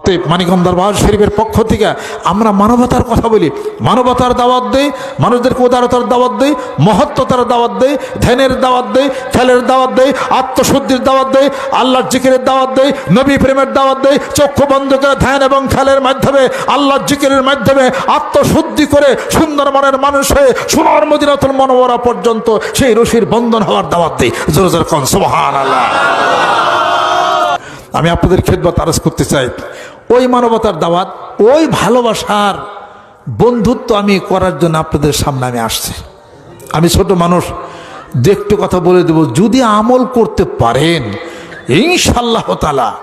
অতএব মানিকম দরবার শরীফের পক্ষ থেকে আমরা মানবতার কথা বলি। মানবতার দাওয়াত দেই, মানুষদেরকে উদারতার দাওয়াত দেই, মহত্বতার দাওয়াত দেই, ধ্যানের দাওয়াত দেই, খেলের দাওয়াত দেই, আত্মশুদ্ধির দাওয়াত দেই, আল্লাহর জিকিরের দাওয়াত দেই, নবী প্রেমের দাওয়াত দেই, চক্ষু বন্ধ করে ধ্যান এবং খেলের মাধ্যমে, আল্লাহর জিকিরের মাধ্যমে আত্মশুদ্ধি করে সুন্দর মনের মানুষ হয়ে সোনার মদিনাতুল মনোবরা পর্যন্ত সেই রশির বন্ধন হওয়ার দাওয়াত দেই। জোর জোর কন আল্লাহ আমি আপনাদের খেদমত আরজ করতে চাই। ওই মানবতার দাওয়াত, ওই ভালোবাসার বন্ধুত্ব আমি করার জন্য আপনাদের সামনে আমি আসছি। আমি ছোট মানুষ দেখতে কথা বলে দেব। যদি আমল করতে পারেন ইনশাল্লাহ তালা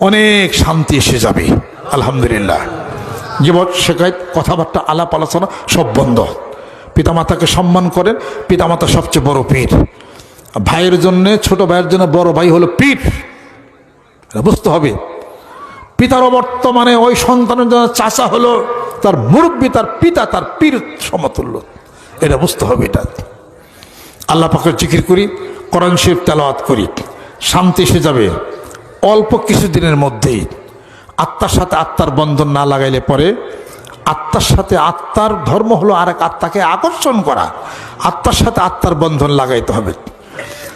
অনেক শান্তি এসে যাবে। আলহামদুলিল্লাহ। জীবন শেখায়, কথাবার্তা, আলাপ, আলোচনা সব বন্ধ। পিতামাতাকে সম্মান করেন, পিতামাতা সবচেয়ে বড় পীর। ভাইয়ের জন্য, ছোট ভাইয়ের জন্য বড় ভাই হলো পীর। বুঝতে হবে। পিতার বর্তমানে ওই সন্তানের জন্য চাচা হলো, তার মুরব্বী, তার পিতা, তার পীর সমতুল্য। এটা বুঝতে হবে এটা। আল্লাহ পাকের জিকির করি, কোরআন শরীফ তেলাওয়াত করি, শান্তি এসে যাবে। অল্প কিছুদিনের মধ্যেই আত্মার সাথে আত্মার বন্ধন না লাগাইলে পরে আত্মার সাথে আত্মার ধর্ম হলো আর এক আত্মাকে আকর্ষণ করা। আত্মার সাথে আত্মার বন্ধন লাগাইতে হবে।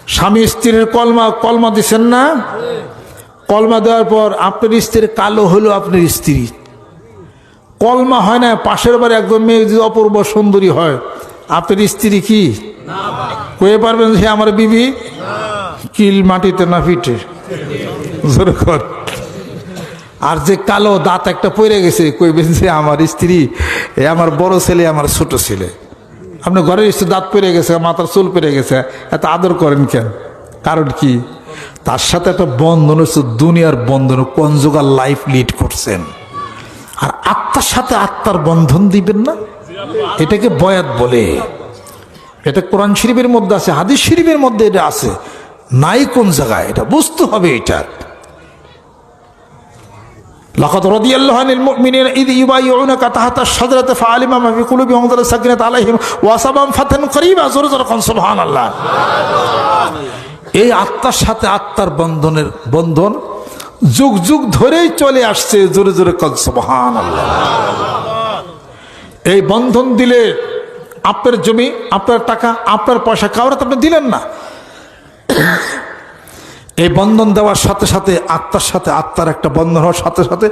স্বামী স্ত্রীর কলমা কলমা দিছেন না? কলমা দেওয়ার পর আপনার স্ত্রীর কালো হলো আপনার স্ত্রী। কলমা হয় না, পাশের বাড়ি একদম মেয়ে যদি অপূর্ব সুন্দরী হয়, আপনার স্ত্রী কি? কয়ে পারবেন সে আমার বিবি, কিল মাটিতে না ফিটে? আর যে কালো দাঁত একটা পড়ে গেছে, কইবেন যে, আমার স্ত্রী, এ আমার বড় ছেলে, আমার ছোট ছেলে। আপনি ঘরের স্ত্রী দাঁত পড়ে গেছে, মাথার চুল পেরে গেছে, এত আদর করেন কেন? কারণ কি? তার সাথে একটা বন্ধন হচ্ছে দুনিয়ার বন্ধন কনজুগাল লাইফ লিড করছেন আর আত্মার সাথে আত্মার বন্ধন দিবেন না এটাকে বয়াত বলে এটা কোরআন শরীফের মধ্যে আছে হাদিস শরীফের মধ্যে এটা আছে নাই কোন জায়গায় এটা বুঝতে হবে এটা لقد رضي الله عن المؤمنين إذ يبايعونك تحت الشجرة فعلم ما في قلوبهم وانزل السكينة عليهم وأصابهم فتحا قريبا زور زور قن سبحان الله এই আত্মার সাথে আত্মার বন্ধনের বন্ধন যুগ যুগ ধরেই চলে আসছে, জোরে জোরে কন সুবহান আল্লাহ এই বন্ধন দিলে আপনার জমি, আপনার টাকা, আপনার পয়সা কাউরে আপনি দিলেন না। এই বন্ধন দেওয়ার সাথে সাথে, আত্মার সাথে আত্মার একটা বন্ধন হওয়ার সাথে সাথে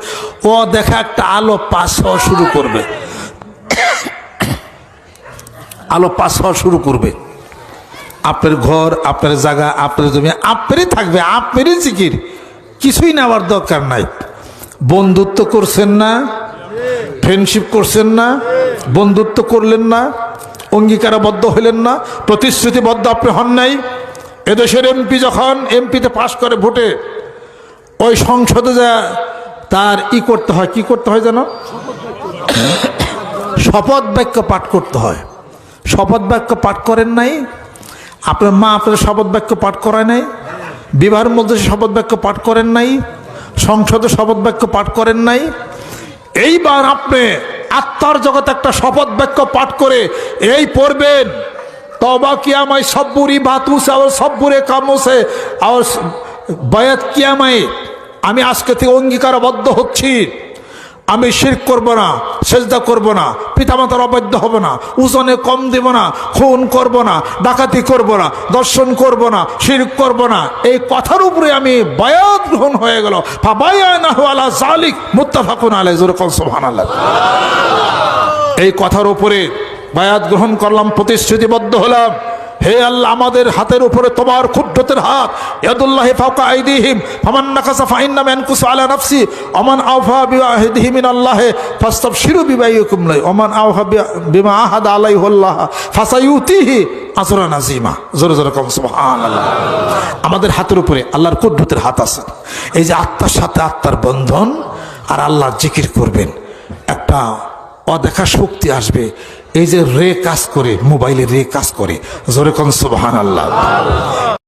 ও দেখা একটা আলো পাস হওয়া শুরু করবে। আলো পাস হওয়া শুরু করবে। আপনার ঘর, আপনার জায়গা, আপনার জমি, আপনারই থাকবে, আপনারই জিকির। কিছুই নেওয়ার দরকার নাই। বন্ধুত্ব করছেন না ফ্রেন্ডশিপ করছেন না, বন্ধুত্ব করলেন না, অঙ্গীকারবদ্ধ হলেন না, প্রতিশ্রুতিবদ্ধ আপনি হন নাই। এদেশের এমপি যখন এমপিতে পাশ করে ভোটে, ওই সংসদে যা তার ই করতে হয়, কি করতে হয় যেন শপথ বাক্য পাঠ করতে হয়। শপথ বাক্য পাঠ করেন নাই আপনার মা আপনার শপথ বাক্য পাঠ করায় নাই? বিবাহের মধ্যে শপথ বাক্য পাঠ করেন নাই? সংসদে শপথ বাক্য পাঠ করেন নাই? এইবার আপনি আত্মার জগতে একটা শপথ বাক্য পাঠ করে এই পড়বেন। তবা কিয়ামাই সব্বুরি বাতুসে আর সব্বুরে কামসে আর বয়াত কিয়ামাই আমি আজকে থেকে অঙ্গীকারবদ্ধ হচ্ছি। আমি শির করব না, সেজদা করব না, পিতামাতার অবাধ্য হব না, ওজনে কম দেব না, খুন করব না, ডাকাতি করব না, দর্শন করব না, শির করব না। এই কথার উপরে আমি বয়াত গ্রহণ হয়ে গেল। জালিক মুত্তাফাকুন আলাই সুবহানাল্লাহ। এই কথার উপরে বায়াত গ্রহণ করলাম, প্রতিশ্রুতিবদ্ধ হলাম। হে আল্লাহ, আমাদের হাতের উপরে তোমার ক্ষুদ্রতের হাত। ইয়াদুল্লাহ ফাওকা আইদিহিম, ফামান নাকাসা ফাইন্না মানকুসু আলা নাফসি, ওমান আওফা বিওয়াহিদিহি মিন আল্লাহ ফাস্তাবশিরু বিবাইয়িকুম লাই, ওমান আওফা বিমা আহাদা আলাইহি আল্লাহ, ফাসায়ুতিহি আজরান আযীমা জোরে জোরে কম, সুবহানাল্লাহ। আমাদের হাতের উপরে আল্লাহর কুদ্রতের হাত আছে। এই যে আত্মার সাথে আত্মার বন্ধন আর আল্লাহর জিকির করবেন। একটা অদেখা শক্তি আসবে। এই যে রে কাজ করে, মোবাইলে রে কাজ করে, জোরে কন সুবহান আল্লাহ